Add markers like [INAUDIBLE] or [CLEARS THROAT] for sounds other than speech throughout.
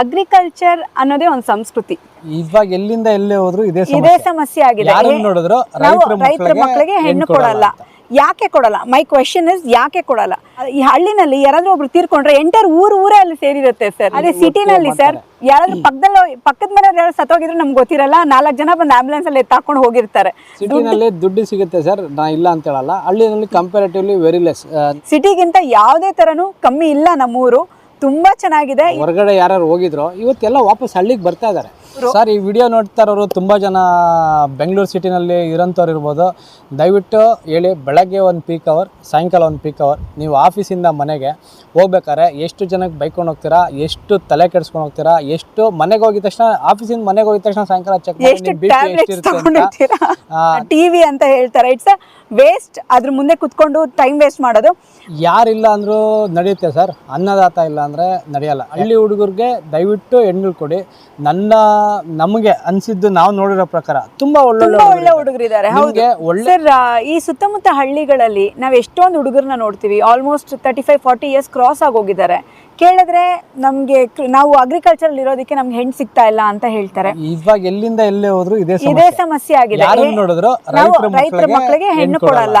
Agriculture ಅನ್ನೋದೇ ಒಂದು ಸಂಸ್ಕೃತಿ. ಇವಾಗ ಎಲ್ಲಿಂದ ಎಲ್ಲೇ ಹೋದ್ರು ಇದೇ ಇದೇ ಸಮಸ್ಯೆ. ಆಗಿದೆ. ಯಾರನ್ನ ನೋಡಿದ್ರು ನಾವು ರೈತರ ಮಕ್ಕಳಿಗೆ ಹೆಣ್ಣು ಕೊಡಲ್ಲ ಯಾಕೆ ಕೊಡಲ್ಲ? ಮೈ ಕ್ವೆಶನ್ ಇಸ್ ಯಾಕೆ ಕೊಡಲ್ಲ? ಈ ಹಳ್ಳಿನಲ್ಲಿ ಯಾರಾದ್ರೂ ಒಬ್ರು ತೀರ್ಕೊಂಡ್ರೆ ಎಂಟರ್ ಊರು ಊರೇ ಅಲ್ಲಿ ಸೇರಿರುತ್ತೆ ಸರ್ ಅದೇ ಸಿಟಿನಲ್ಲಿ ಸರ್ ಯಾರಾದ್ರೂ ಪಕ್ಕದಲ್ಲಿ ಪಕ್ಕದ ಮನೆಯವ್ರು ಯಾರು ಸತ್ತೋಗಿದ್ರು ನಮ್ಗೆ ಗೊತ್ತಿರಲ್ಲ ನಾಲ್ಕು ಜನ ಬಂದು ಆಂಬುಲೆನ್ಸ್ ಅಲ್ಲಿ ಎತ್ತಾಕೊಂಡು ಹೋಗಿರ್ತಾರೆ. ಸಿಟಿನಲ್ಲಿ ದುಡ್ಡು ಸಿಗುತ್ತೆ ಸರ್ ನಾ ಇಲ್ಲ ಅಂತ ಹೇಳಲ್ಲ. ಹಳ್ಳಿನಲ್ಲಿ ಕಂಪ್ಯಾರಿಟಿವ್ಲಿ ವೆರಿ ಲೆಸ್ ಸಿಟಿಗಿಂತ ಯಾವುದೇ ತರನು ಕಮ್ಮಿ ಇಲ್ಲ ನಮ್ಮೂರು. ತುಂಬಾ ಚೆನ್ನಾಗಿದೆ. ಹೊರಗಡೆ ಯಾರು ಹೋಗಿದ್ರು ಇವತ್ತೆಲ್ಲ ವಾಪಸ್ ಹಳ್ಳಿಗೆ ಬರ್ತಾ ಇದ್ದಾರೆ ಸರ್ ಈ ವಿಡಿಯೋ ನೋಡ್ತಾ ಇರೋರು ತುಂಬ ಜನ ಬೆಂಗಳೂರು ಸಿಟಿನಲ್ಲಿ ಇರೋಂಥವ್ರು ಇರ್ಬೋದು. ದಯವಿಟ್ಟು ಹೇಳಿ ಬೆಳಗ್ಗೆ ಒಂದು ಪೀಕ್ ಅವರ್ ಸಾಯಂಕಾಲ ಒಂದು ಪೀಕ್ ಅವರ್ ನೀವು ಆಫೀಸಿಂದ ಮನೆಗೆ ಹೋಗ್ಬೇಕಾದ್ರೆ ಎಷ್ಟು ಜನಕ್ಕೆ ಬೈಕೊಂಡು ಹೋಗ್ತೀರಾ ಎಷ್ಟು ತಲೆ ಕೆಡಿಸ್ಕೊಂಡು ಹೋಗ್ತೀರಾ ಎಷ್ಟು ಮನೆಗೆ ಹೋಗಿದ ತಕ್ಷಣ ಆಫೀಸಿಂದ ಮನೆಗೆ ಹೋಗಿದ ತಕ್ಷಣ ಸಾಯಂಕಾಲ ಚೆಕ್ ಟಿವಿ ಅಂತ. ಹೇಳ್ತಾರೆ. ಇಟ್ಸ್ ವೇಸ್ಟ್ ಅದ್ರ ಮುಂದೆ ಕುತ್ಕೊಂಡು ಟೈಮ್ ವೇಸ್ಟ್ ಮಾಡೋದು. ಯಾರಿಲ್ಲ ಅಂದ್ರೂ ನಡೆಯುತ್ತೆ ಸರ್. ಅನ್ನದಾತ ಇಲ್ಲ ಅಂದ್ರೆ ನಡೆಯಲ್ಲ. ಹಳ್ಳಿ ಹುಡುಗರಿಗೆ ದಯವಿಟ್ಟು ಹೆಣ್ಣು ಕೊಡಿ. ನನ್ನ ನಮಗೆ ಅನ್ಸಿದ್ದು ನಾವು ನೋಡಿರೋ ಪ್ರಕಾರ ತುಂಬಾ ಒಳ್ಳೊಳ್ಳೆ ತುಂಬಾ ಒಳ್ಳೆ ಇದ್ದಾರೆ. ಹುಡುಗರಿದ್ದಾರೆ ಹೌದು. ನಿಮ್ಗೆ ಒಳ್ಳೆ ಸರ್ ಈ ಸುತ್ತಮುತ್ತ ಹಳ್ಳಿಗಳಲ್ಲಿ ನಾವು ಎಷ್ಟೊಂದು ಹುಡುಗರನ್ನ ನೋಡ್ತೀವಿ almost thirty five forty years cross ಆಗೋಗಿದ್ದಾರೆ ಕೇಳಿದ್ರೆ ನಮ್ಗೆ ಕ- ನಾವು ಅಗ್ರಿಕಲ್ಚರ್ ಇರೋದಕ್ಕೆ ನಮ್ಗೆ ಹೆಣ್ಣು ಸಿಗ್ತಾ ಇಲ್ಲ ಅಂತ ಹೇಳ್ತಾರೆ. ಇವಾಗ ಎಲ್ಲಿಂದ ಎಲ್ಲೇ ಹೋದ್ರು ಇದೇ ಇದೇ ಸಮಸ್ಯೆ ಸಮಸ್ಯೆ ಆಗಿದೆ. ಯಾರನ್ನ ನೋಡಿದ್ರು ನಾವು ರೈತರ ರೈತರ ಮಕ್ಕಳಿಗೆ ಹೆಣ್ಣು ಕೊಡಲ್ಲ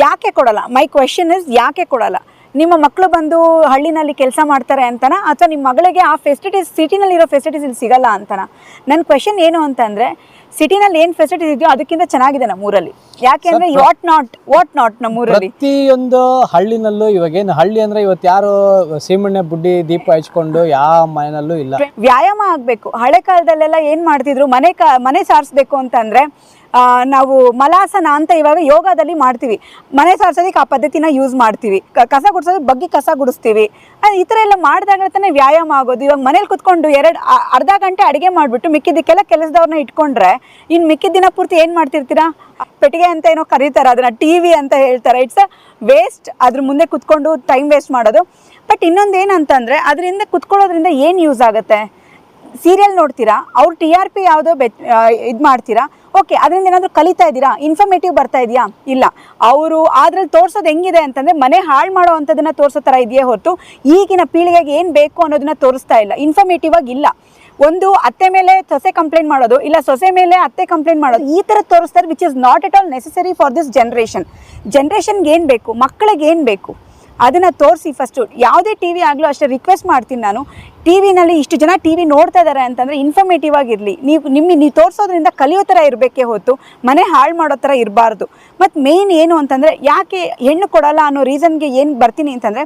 ಯಾಕೆ ಕೊಡಲ್ಲ? ಮೈ ಕ್ವೆಶನ್ ಇಸ್ ಯಾಕೆ ಕೊಡಲ್ಲ? ನಿಮ್ಮ ಮಕ್ಕಳು ಬಂದು ಹಳ್ಳಿನಲ್ಲಿ ಕೆಲಸ ಮಾಡ್ತಾರೆ ಅಂತನಾ? ಅಥವಾ ನಿಮ್ಮ ಮಗಳಿಗೆ ಆ ಫೆಸಿಲಿಟೀಸ್ ಸಿಟಿನಲ್ಲಿ ಇರೋ ಫೆಸಿಲಿಟೀಸ್ ಇಲ್ಲಿ ಸಿಗಲ್ಲ ಅಂತನಾ? ನನ್ನ ಕ್ವೆಶನ್ ಏನು ಅಂತಂದ್ರೆ ಸಿಟಿನಲ್ಲಿ ಏನು ಫೆಸಿಲಿಟೀಸ್ ಇದೆಯೋ ಅದಕ್ಕಿಂತ ಚೆನ್ನಾಗಿದೆ ನಮ್ಮೂರಲ್ಲಿ ಯಾಕೆ ಅಂದ್ರೆ ವಾಟ್ ನಾಟ್ ವಾಟ್ ನಾಟ್ ನಮ್ಮೂರಲ್ಲಿ ಪ್ರತಿಯೊಂದು ಹಳ್ಳಿನಲ್ಲೂ ಇವಾಗೇನು ಹಳ್ಳಿ ಅಂದ್ರೆ ಇವತ್ತು ಯಾರು ಸೀಮೆಣ್ಣೆ ಬುಡ್ಡಿ ದೀಪ ಹಚ್ಕೊಂಡು ಯಾವ ಮನೆಯಲ್ಲೂ ಇಲ್ಲ. ವ್ಯಾಯಾಮ ಆಗಬೇಕು. ಹಳೆ ಕಾಲದಲ್ಲೆಲ್ಲ ಏನು ಮಾಡ್ತಿದ್ರು? ಮನೆ ಕ ಮನೆ ಸಾರಿಸ್ಬೇಕು ಅಂತಂದರೆ ನಾವು ಮಲಾಸನ ಅಂತ ಇವಾಗ ಯೋಗದಲ್ಲಿ ಮಾಡ್ತೀವಿ. ಮನೆ ಸಾರ್ಸೋದಕ್ಕೆ ಆ ಪದ್ಧತಿನ ಯೂಸ್ ಮಾಡ್ತೀವಿ. ಕಸ ಗುಡಿಸೋದಕ್ಕೆ ಬಗ್ಗಿ ಕಸ ಗುಡಿಸ್ತೀವಿ. ಈ ಥರ ಎಲ್ಲ ಮಾಡಿದಾಗ ತಾನೇ ವ್ಯಾಯಾಮ ಆಗೋದು. ಇವಾಗ ಮನೇಲಿ ಕುತ್ಕೊಂಡು ಎರಡು ಅರ್ಧ ಗಂಟೆ ಅಡುಗೆ ಮಾಡಿಬಿಟ್ಟು ಮಿಕ್ಕಿದ್ದಕ್ಕೆಲ್ಲ ಕೆಲಸದವ್ರನ್ನ ಇಟ್ಕೊಂಡ್ರೆ ಇನ್ನು ಮಿಕ್ಕಿದ ದಿನ ಪೂರ್ತಿ ಏನು ಮಾಡ್ತಿರ್ತೀರಾ? ಪೆಟ್ಟಿಗೆ ಅಂತ ಏನೋ ಕರೀತಾರೆ, ಅದನ್ನು ಟಿ ವಿ ಅಂತ ಹೇಳ್ತಾರೆ. ಇಟ್ಸ್ ಅ ವೇಸ್ಟ್ ಅದ್ರ ಮುಂದೆ ಕುತ್ಕೊಂಡು ಟೈಮ್ ವೇಸ್ಟ್ ಮಾಡೋದು. ಬಟ್ ಇನ್ನೊಂದು ಏನಂತಂದರೆ ಅದರಿಂದ ಕುತ್ಕೊಳ್ಳೋದ್ರಿಂದ ಏನು ಯೂಸ್ ಆಗುತ್ತೆ? ಸೀರಿಯಲ್ ನೋಡ್ತೀರಾ? ಅವ್ರು ಟಿ ಆರ್ ಪಿ ಯಾವುದೋ ಬೆ ಇದು ಮಾಡ್ತೀರಾ? ಓಕೆ ಅದರಿಂದ ಏನಾದರೂ ಕಲಿತಾ ಇದ್ದೀರಾ? ಇನ್ಫಾರ್ಮೇಟಿವ್ ಬರ್ತಾ ಇದೆಯಾ? ಇಲ್ಲ. ಅವರು ಅದ್ರಲ್ಲಿ ತೋರಿಸೋದು ಹೆಂಗಿದೆ ಅಂತಂದರೆ ಮನೆ ಹಾಳು ಮಾಡೋ ಅಂಥದ್ದನ್ನು ತೋರಿಸೋ ಥರ ಇದೆಯೇ ಹೊರತು ಈಗಿನ ಪೀಳಿಗೆಗೆ ಏನು ಬೇಕು ಅನ್ನೋದನ್ನ ತೋರಿಸ್ತಾ ಇಲ್ಲ. ಇನ್ಫಾರ್ಮೇಟಿವ್ ಆಗಿ ಇಲ್ಲ. ಒಂದು ಅತ್ತೆ ಮೇಲೆ ಸೊಸೆ ಕಂಪ್ಲೇಂಟ್ ಮಾಡೋದು, ಇಲ್ಲ ಸೊಸೆ ಮೇಲೆ ಅತ್ತೆ ಕಂಪ್ಲೇಂಟ್ ಮಾಡೋದು, ಈ ಥರ ತೋರಿಸ್ತಾರೆ which is not at all necessary for this generation ಜನ್ರೇಷನ್ಗೆ ಏನು ಬೇಕು? ಮಕ್ಕಳಿಗೆ ಏನು ಬೇಕು? ಅದನ್ನು ತೋರಿಸಿ ಫಸ್ಟು ಯಾವುದೇ ಟಿ ವಿ ಆಗಲೂ ಅಷ್ಟೇ ರಿಕ್ವೆಸ್ಟ್ ಮಾಡ್ತೀನಿ ನಾನು. ಟಿ ವಿನಲ್ಲಿ ಇಷ್ಟು ಜನ ಟಿ ವಿ ನೋಡ್ತಾ ಇದ್ದಾರೆ ಅಂತಂದರೆ ಇನ್ಫಾರ್ಮೇಟಿವ್ ಆಗಿರಲಿ. ನೀವು ನಿಮ್ಮ ನೀವು ತೋರಿಸೋದ್ರಿಂದ ಕಲಿಯೋ ಥರ ಇರಬೇಕೇ ಹೊತ್ತು ಮನೆ ಹಾಳು ಮಾಡೋ ಥರ ಇರಬಾರ್ದು. ಮತ್ತು ಮೇಯ್ನ್ ಏನು ಅಂತಂದರೆ ಯಾಕೆ ಹೆಣ್ಣು ಕೊಡಲ್ಲ ಅನ್ನೋ ರೀಸನ್ಗೆ ಏನು ಬರ್ತೀನಿ ಅಂತಂದರೆ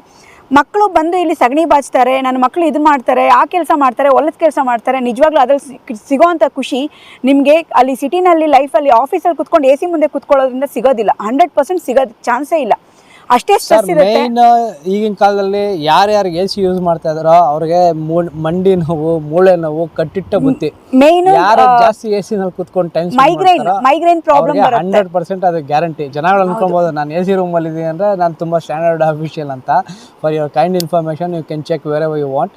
ಮಕ್ಕಳು ಬಂದು ಇಲ್ಲಿ ಸಗಣಿ ಬಾಚ್ತಾರೆ, ನನ್ನ ಮಕ್ಕಳು ಇದು ಮಾಡ್ತಾರೆ, ಆ ಕೆಲಸ ಮಾಡ್ತಾರೆ ಹೊಲದ ಕೆಲಸ ಮಾಡ್ತಾರೆ, ನಿಜವಾಗ್ಲೂ ಅದ್ರಲ್ಲಿ ಸಿಗೋವಂಥ ಖುಷಿ ನಿಮಗೆ ಅಲ್ಲಿ ಸಿಟಿನಲ್ಲಿ ಲೈಫಲ್ಲಿ ಆಫೀಸಲ್ಲಿ ಕುತ್ಕೊಂಡು ಎ ಸಿ ಮುಂದೆ ಕುತ್ಕೊಳ್ಳೋದ್ರಿಂದ ಸಿಗೋದಿಲ್ಲ. ಹಂಡ್ರೆಡ್ ಪರ್ಸೆಂಟ್ ಸಿಗೋದು ಚಾನ್ಸೇ ಇಲ್ಲ. ಅಷ್ಟೇ ಸ್ಟ್ರೆಸ್ ಇರುತ್ತೆ. ಮೇನ್ ಈಗಿನ ಕಾಲದಲ್ಲಿ ಯಾರ್ಯಾರು ಎ ಸಿ ಯೂಸ್ ಮಾಡ್ತಾ ಇದಾರೋ ಅವ್ರಿಗೆ ಮಂಡಿ ನೋವು ಮೂಳೆ ನೋವು ಕಟ್ಟಿಟ್ಟ ಬುತ್ತಿ. ಮೇನ್ ಯಾರು ಜಾಸ್ತಿ ಎ ಸಿ ನಲ್ಲಿ ಕುತ್ಕೊಂಡು ಟೈಮ್ ಮೈಗ್ರೇನ್ ಮೈಗ್ರೇನ್ ಪ್ರಾಬ್ಲಮ್ ಬರುತ್ತೆ. ಹಂಡ್ರೆಡ್ ಪರ್ಸೆಂಟ್ ಅದು ಗ್ಯಾರಂಟಿ ಜನಗಳು ಅನ್ಕೊಬೋದು ನಾನು ಎ ಸಿ ರೂಮ್ ಅಲ್ಲಿ ಇದ್ದೀನಿ ಅಂದ್ರೆ ನಾನು ತುಂಬಾ ಸ್ಟ್ಯಾಂಡರ್ಡ್ ಅಫಿಷಿಯಲ್ ಅಂತ. For your kind information you can check where you want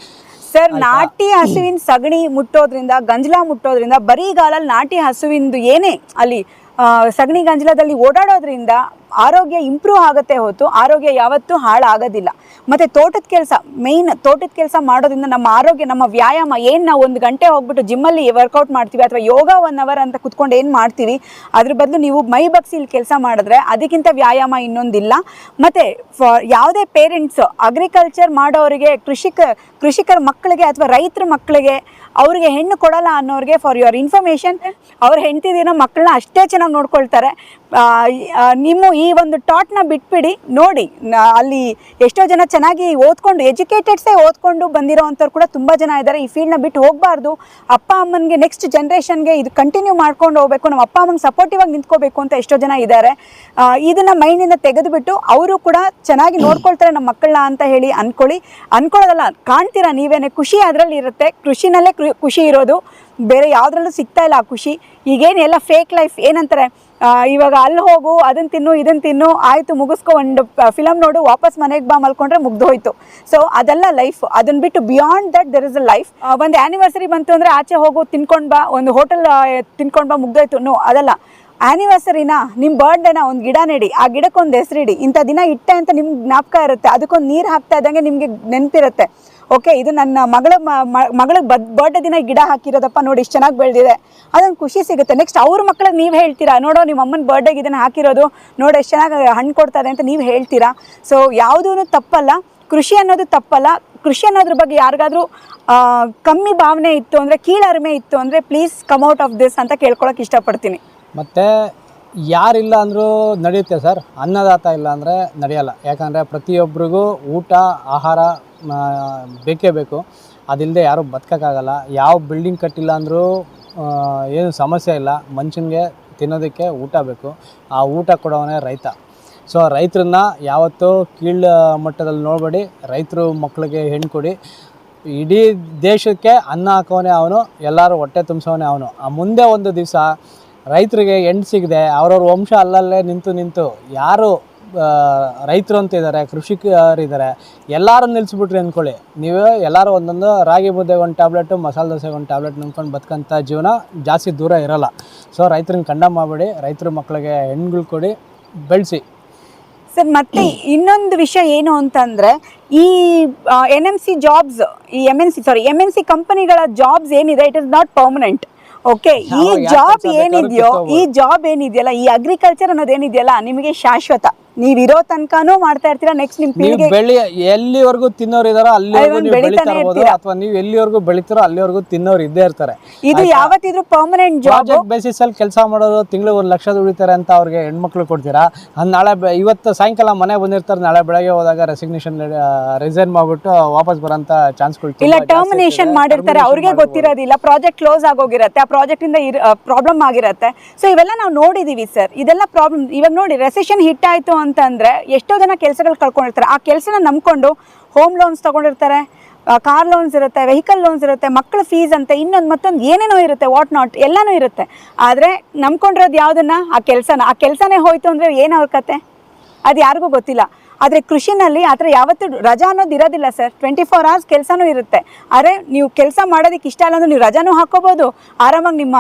sir ನಾಟಿ ಹಸುವಿನ ಸಗಣಿ ಮುಟ್ಟೋದ್ರಿಂದ ಗಂಜಲ ಮುಟ್ಟೋದ್ರಿಂದ ಬರೀಗಾಲಲ್ಲಿ ನಾಟಿ ಹಸುವಿಂದು ಏನೇ ಅಲ್ಲಿ ಸಗಣಿ ಗಂಜಲದಲ್ಲಿ ಓಡಾಡೋದ್ರಿಂದ ಆರೋಗ್ಯ ಇಂಪ್ರೂವ್ ಆಗುತ್ತೆ ಹೊತ್ತು ಆರೋಗ್ಯ ಯಾವತ್ತೂ ಹಾಳಾಗೋದಿಲ್ಲ. ಮತ್ತು ತೋಟದ ಕೆಲಸ ಮೇಯ್ನ್ ತೋಟದ ಕೆಲಸ ಮಾಡೋದ್ರಿಂದ ನಮ್ಮ ಆರೋಗ್ಯ, ನಮ್ಮ ವ್ಯಾಯಾಮ, ಏನು ನಾವು ಒಂದು ಗಂಟೆ ಹೋಗ್ಬಿಟ್ಟು ಜಿಮ್ಮಲ್ಲಿ ವರ್ಕೌಟ್ ಮಾಡ್ತೀವಿ ಅಥವಾ ಯೋಗ ಒನ್ ಅವರ್ ಅಂತ ಕುತ್ಕೊಂಡು ಏನು ಮಾಡ್ತೀವಿ, ಅದ್ರ ಬದಲು ನೀವು ಮೈ ಬಗ್ಸಿ ಕೆಲಸ ಮಾಡಿದ್ರೆ ಅದಕ್ಕಿಂತ ವ್ಯಾಯಾಮ ಇನ್ನೊಂದಿಲ್ಲ. ಮತ್ತು ಫಾರ್ ಯಾವುದೇ ಪೇರೆಂಟ್ಸ್ ಅಗ್ರಿಕಲ್ಚರ್ ಮಾಡೋರಿಗೆ, ಕೃಷಿಕ, ಕೃಷಿಕರ ಮಕ್ಕಳಿಗೆ ಅಥವಾ ರೈತರ ಮಕ್ಕಳಿಗೆ ಅವ್ರಿಗೆ ಹೆಣ್ಣು ಕೊಡಲ್ಲ ಅನ್ನೋರಿಗೆ ಫಾರ್ ಯುವರ್ ಇನ್ಫಾರ್ಮೇಷನ್ ಅವ್ರ ಹೆಂಡ್ತಿದಿನ ಮಕ್ಕಳನ್ನ ಅಷ್ಟೇ ಚೆನ್ನಾಗಿ ನೋಡ್ಕೊಳ್ತಾರೆ. ನಿಮ್ಮ ಈ ಒಂದು ಟಾಟ್ನ ಬಿಟ್ಬಿಡಿ, ನೋಡಿ ಅಲ್ಲಿ ಎಷ್ಟೋ ಜನ ಚೆನ್ನಾಗಿ ಓದ್ಕೊಂಡು ಎಜುಕೇಟೆಡ್ಸೇ ಓದ್ಕೊಂಡು ಬಂದಿರೋ ಅಂಥವ್ರು ಕೂಡ ತುಂಬ ಜನ ಇದ್ದಾರೆ. ಈ ಫೀಲ್ಡ್ನ ಬಿಟ್ಟು ಹೋಗಬಾರ್ದು. ಅಪ್ಪ ಅಮ್ಮನಿಗೆ ನೆಕ್ಸ್ಟ್ ಜನ್ರೇಷನ್ಗೆ ಇದು ಕಂಟಿನ್ಯೂ ಮಾಡ್ಕೊಂಡು ಹೋಗ್ಬೇಕು. ನಮ್ಮ ಅಪ್ಪ ಅಮ್ಮಂಗೆ ಸಪೋರ್ಟಿವ್ ಆಗಿ ನಿಂತ್ಕೋಬೇಕು ಅಂತ ಎಷ್ಟೋ ಜನ ಇದ್ದಾರೆ. ಇದನ್ನು ಮೈಂಡಿಂದ ತೆಗೆದುಬಿಟ್ಟು ಅವರು ಕೂಡ ಚೆನ್ನಾಗಿ ನೋಡ್ಕೊಳ್ತಾರೆ ನಮ್ಮ ಮಕ್ಕಳನ್ನ ಅಂತ ಹೇಳಿ ಅನ್ಕೊಳ್ಳಿ. ಅನ್ಕೊಳ್ಳೋದಲ್ಲ, ಕಾಣ್ತೀರಾ ನೀವೇನೆ? ಖುಷಿ ಅದರಲ್ಲಿ ಇರುತ್ತೆ. ಕೃಷಿನಲ್ಲೇ ಖುಷಿ ಇರೋದು. ಬೇರೆ ಯಾವುದ್ರಲ್ಲೂ ಸಿಗ್ತಾ ಇಲ್ಲ ಆ ಖುಷಿ. ಈಗೇನು ಎಲ್ಲ ಫೇಕ್ ಲೈಫ್ ಏನಂತಾರೆ? ಇವಾಗ ಅಲ್ಲಿ ಹೋಗು ಅದನ್ನ ತಿನ್ನು ಇದನ್ನ ತಿನ್ನು, ಆಯಿತು ಮುಗಿಸ್ಕೊ, ಒಂದು ಫಿಲಮ್ ನೋಡು, ವಾಪಸ್ ಮನೆಗೆ ಬಾ ಮಲ್ಕೊಂಡ್ರೆ ಮುಗ್ದೋಯ್ತು. ಸೊ ಅದೆಲ್ಲ ಲೈಫ್ ಅದನ್ನ ಬಿಟ್ಟು beyond that there is a life ಒಂದು ಆ್ಯನಿವರ್ಸರಿ ಬಂತು ಅಂದರೆ ಆಚೆ ಹೋಗು, ತಿನ್ಕೊಂಡು ಬಾ, ಒಂದು ಹೋಟೆಲ್ ತಿನ್ಕೊಂಡು ಬಾ, ಮುಗ್ದೋಯ್ತು. ನೋ ಅದಲ್ಲ. ಆ್ಯನಿವರ್ಸರಿನ ನಿಮ್ಮ ಬರ್ಡೇನ ಒಂದು ಗಿಡ ನೆಡಿ. ಆ ಗಿಡಕ್ಕೊಂದು ಹೆಸರಿಡಿ. ಇಂಥ ದಿನ ಇಟ್ಟೆ ಅಂತ ನಿಮ್ಗೆ ಜ್ಞಾಪಕ ಇರುತ್ತೆ. ಅದಕ್ಕೊಂದು ನೀರು ಹಾಕ್ತಾ ಇದ್ದಂಗೆ ನಿಮಗೆ ನೆನಪಿರುತ್ತೆ. ಓಕೆ, ಇದು ನನ್ನ ಮಗಳ ಮಗಳ ಬರ್ಡೇ ದಿನ ಗಿಡ ಹಾಕಿರೋದಪ್ಪ, ನೋಡಿ ಇಷ್ಟು ಚೆನ್ನಾಗಿ ಬೆಳೆದಿದೆ. ಅದೊಂದು ಖುಷಿ ಸಿಗುತ್ತೆ. ನೆಕ್ಸ್ಟ್ ಅವ್ರ ಮಕ್ಳಿಗೆ ನೀವು ಹೇಳ್ತೀರಾ? ನೋಡೋ ನಿಮ್ಮ ಅಮ್ಮನ ಬರ್ಡೇಗೆ ಇದನ್ನು ಹಾಕಿರೋದು, ನೋಡಿ ಎಷ್ಟು ಚೆನ್ನಾಗಿ ಹಣ್ಣು ಕೊಡ್ತಾರೆ ಅಂತ ನೀವು ಹೇಳ್ತೀರಾ? ಸೊ ಯಾವುದೂ ತಪ್ಪಲ್ಲ. ಕೃಷಿ ಅನ್ನೋದು ತಪ್ಪಲ್ಲ. ಕೃಷಿ ಅನ್ನೋದ್ರ ಬಗ್ಗೆ ಯಾರಿಗಾದ್ರೂ ಕಮ್ಮಿ ಭಾವನೆ ಇತ್ತು ಅಂದರೆ ಕೀಳರಿಮೆ ಇತ್ತು ಅಂದರೆ please come out of this ಅಂತ ಕೇಳ್ಕೊಳಕ್ಕೆ ಇಷ್ಟಪಡ್ತೀನಿ. ಮತ್ತು ಯಾರಿಲ್ಲ ಅಂದರೂ ನಡೆಯುತ್ತೆ ಸರ್. ಅನ್ನದಾತ ಇಲ್ಲ ಅಂದರೆ ನಡೆಯಲ್ಲ. ಯಾಕಂದರೆ ಪ್ರತಿಯೊಬ್ಬರಿಗೂ ಊಟ, ಆಹಾರ ಬೇಕೇ ಬೇಕು. ಅದಿಲ್ಲದೆ ಯಾರೂ ಬದುಕೋಕ್ಕಾಗಲ್ಲ. ಯಾವ ಬಿಲ್ಡಿಂಗ್ ಕಟ್ಟಿಲ್ಲ ಅಂದರೂ ಏನು ಸಮಸ್ಯೆ ಇಲ್ಲ. ಮನುಷ್ಯನಿಗೆ ತಿನ್ನೋದಕ್ಕೆ ಊಟ ಬೇಕು. ಆ ಊಟ ಕೊಡೋವನೇ ರೈತ. ಸೊ ರೈತರನ್ನ ಯಾವತ್ತೂ ಕೀಳು ಮಟ್ಟದಲ್ಲಿ ನೋಡಬೇಡಿ. ರೈತರು ಮಕ್ಕಳಿಗೆ ಹೆಣ್ಣು ಕೊಡಿ. ಇಡೀ ದೇಶಕ್ಕೆ ಅನ್ನ ಹಾಕೋನೆ ಅವನು, ಎಲ್ಲರೂ ಹೊಟ್ಟೆ ತುಂಬಿಸೋವನೇ ಅವನು. ಆ ಮುಂದೆ ಒಂದು ದಿವಸ ರೈತರಿಗೆ ಹೆಣ್ಣು ಸಿಗದೆ, ಅವ್ರವ್ರ ವಂಶ ಅಲ್ಲಲ್ಲೇ ನಿಂತು ನಿಂತು, ಯಾರು ರೈತರು ಅಂತ ಇದ್ದಾರೆ ಕೃಷಿಕರಿದ್ದಾರೆ ಎಲ್ಲರೂ ನಿಲ್ಲಿಸ್ಬಿಟ್ರಿ ಅಂದ್ಕೊಳ್ಳಿ. ನೀವು ಎಲ್ಲರೂ ಒಂದೊಂದು ರಾಗಿ ಮುದ್ದೆಗೆ ಒಂದು ಟ್ಯಾಬ್ಲೆಟು ಮಸಾಲೆ ದೋಸೆಗೆ ಒಂದು ಟ್ಯಾಬ್ಲೆಟ್ ನಂಬ್ಕೊಂಡು ಬದುಕಂಥ ಜೀವನ ಜಾಸ್ತಿ ದೂರ ಇರಲ್ಲ. ಸೊ ರೈತರನ್ನ ಕಂಡ ಮಾಡಬೇಡಿ ರೈತರ ಮಕ್ಕಳಿಗೆ ಹೆಣ್ಗಳು ಕೊಡಿ ಬೆಳೆಸಿ. ಸರ್ ಮತ್ತೆ ಇನ್ನೊಂದು ವಿಷಯ ಏನು ಅಂತಂದ್ರೆ ಈ ಎನ್ ಎಂ ಸಿ ಜಾಬ್ಸ್ ಈ M N C sorry M N C ಕಂಪನಿಗಳ ಜಾಬ್ಸ್ ಏನಿದೆ it is not permanent okay ಈ ಜಾಬ್ ಏನಿದೆಯೋ ಈ ಜಾಬ್ ಏನಿದೆಯಲ್ಲ ಈ ಅಗ್ರಿಕಲ್ಚರ್ ಅನ್ನೋದೇನಿದೆಯಲ್ಲ ನಿಮಗೆ ಶಾಶ್ವತ. ನೀವ್ ಇರೋ ತನಕನೂ ಮಾಡ್ತಾ ಇರ್ತೀರಾ? ನೆಕ್ಸ್ಟ್ ನಿಮ್ ನೀವು ಪೀಳಿಗೆ ಬೆಳಿ ಎಲ್ಲಿವರೆಗೂ ತಿನ್ನೋರು ಇದಾರೋ ಅಲ್ಲಿ ಬೆಳಿತಾ ಇರ್ಬೋದು ಇರ್ತೀರಾ. ಅಥವಾ ನೀವು ಎಲ್ಲಿವರೆಗೂ ಬೆಳಿತೀರೋ ಅಲ್ಲಿವರೆಗೂ ತಿನ್ನೋರು ಇದ್ದೇ ಇರ್ತಾರೆ. ಇದು ಯಾವತ್ತಿದ್ರು ಪರ್ಮನೆಂಟ್ ಜಾಬ್ ಪ್ರಾಜೆಕ್ಟ್ ಬೇಸಿಸ್ ಅಲ್ಲಿ ಕೆಲಸ ಮಾಡೋರು ತಿಂಗಳಿಗೆ ಒಂದು ಲಕ್ಷ ದುಡಿತಾರೆ ಅಂತ ಅವ್ರಿಗೆ ಹೆಣ್ಮಕ್ಳು ಕೊಡ್ತೀರಾ? ಅದ್ ನಾಳೆ ಬೆ- ಇವತ್ತು ಸಾಯಂಕಾಲ ಮನೆ ಬಂದಿರ್ತಾರೆ ನಾಳೆ ಬೆಳಗ್ಗೆ ಹೋದಾಗ ರೆಸಿಗ್ನೇಷನ್ ರಿಸೈನ್ ಮಾಡ್ಬಿಟ್ಟು ವಾಪಸ್ ಬರೋಂಥ ಚಾನ್ಸ್ಗಳು ಇಲ್ಲ ಟರ್ಮಿನೇಷನ್ ಮಾಡಿರ್ತಾರೆ ಅವ್ರಿಗೆ ಗೊತ್ತಿರೋದಿಲ್ಲ ಪ್ರಾಜೆಕ್ಟ್ ಕ್ಲೋಸ್ ಆಗೋಗಿರತ್ತೆ ಆ ಪ್ರಾಜೆಕ್ಟ್ ಇಂದ ಪ್ರಾಬ್ಲಮ್ ಆಗಿರತ್ತೆ. ಸೊ ಇವೆಲ್ಲ ನಾವು ನೋಡಿದೀವಿ ಸರ್ ಇದೆಲ್ಲ ಪ್ರಾಬ್ಲಮ್ ಇವಾಗ ನೋಡಿ ರೆಸೆಷನ್ ಹಿಟ್ ಆಯ್ತು ಅಂತಂದ್ರೆ ಎಷ್ಟೋ ಜನ ಕೆಲಸಗಳು ಕಳ್ಕೊಂಡಿರ್ತಾರೆ. ಆ ಕೆಲಸನ ನಂಬ್ಕೊಂಡು ಹೋಮ್ ಲೋನ್ಸ್ ತಗೊಂಡಿರ್ತಾರೆ ಕಾರ್ ಲೋನ್ಸ್ ಇರುತ್ತೆ ವೆಹಿಕಲ್ ಲೋನ್ಸ್ ಇರುತ್ತೆ ಮಕ್ಕಳ ಫೀಸ್ ಅಂತ, ಇನ್ನೊಂದು ಮತ್ತೊಂದು ಏನೇನೋ ಇರುತ್ತೆ ವಾಟ್ ನಾಟ್ ಎಲ್ಲನೂ ಇರುತ್ತೆ. ಆದರೆ ನಂಬ್ಕೊಂಡಿರೋದು ಯಾವುದನ್ನು? ಆ ಕೆಲಸನ. ಆ ಕೆಲಸನೇ ಹೋಯ್ತು ಅಂದರೆ ಏನು ಅವ್ರ ಕತೆ? ಅದು ಯಾರಿಗೂ ಗೊತ್ತಿಲ್ಲ. ಆದರೆ ಕೃಷಿನಲ್ಲಿ ಆ ಥರ ಯಾವತ್ತೂ ರಜಾ ಅನ್ನೋದು ಇರೋದಿಲ್ಲ ಸರ್. ಟ್ವೆಂಟಿ ಫೋರ್ ಅವರ್ಸ್ ಕೆಲಸನೂ ಇರುತ್ತೆ. ಆದರೆ ನೀವು ಕೆಲಸ ಮಾಡೋದಕ್ಕೆ ಇಷ್ಟ ಇಲ್ಲ ಅಂದ್ರೆ ನೀವು ರಜಾನೂ ಹಾಕೋಬೋದು. ಆರಾಮಾಗಿ ನಿಮ್ಮ